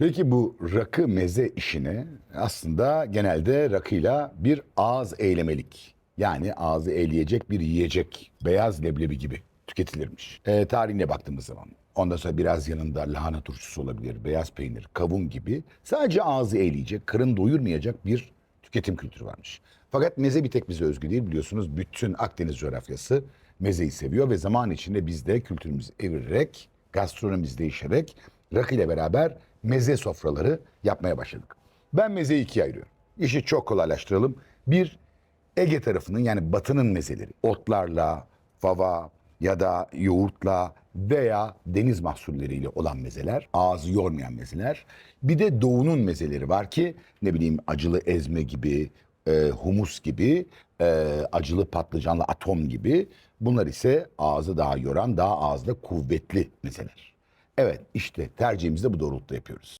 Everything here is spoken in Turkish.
Peki bu rakı meze işine aslında genelde rakıyla bir ağız eylemelik. Yani ağzı eğleyecek bir yiyecek. Beyaz leblebi gibi tüketilirmiş. E, tarihine baktığımız zaman. Ondan sonra biraz yanında lahana turşusu olabilir, beyaz peynir, kavun gibi. Sadece ağzı eğleyecek, karın doyurmayacak bir tüketim kültürü varmış. Fakat meze bir tek bize özgü değil biliyorsunuz. Bütün Akdeniz coğrafyası mezeyi seviyor ve zaman içinde biz de kültürümüzü evirerek, gastronomimiz değişerek rakı ile beraber meze sofraları yapmaya başladık. Ben mezeyi ikiye ayırıyorum. İşi çok kolaylaştıralım. Bir, Ege tarafının yani batının mezeleri. Otlarla, fava ya da yoğurtla veya deniz mahsulleriyle olan mezeler. Ağzı yormayan mezeler. Bir de doğunun mezeleri var ki ne bileyim acılı ezme gibi, e, humus gibi, e, acılı patlıcanlı atom gibi. Bunlar ise ağzı daha yoran, daha ağızda kuvvetli mezeler. Evet işte tercihimizi de bu doğrultuda yapıyoruz.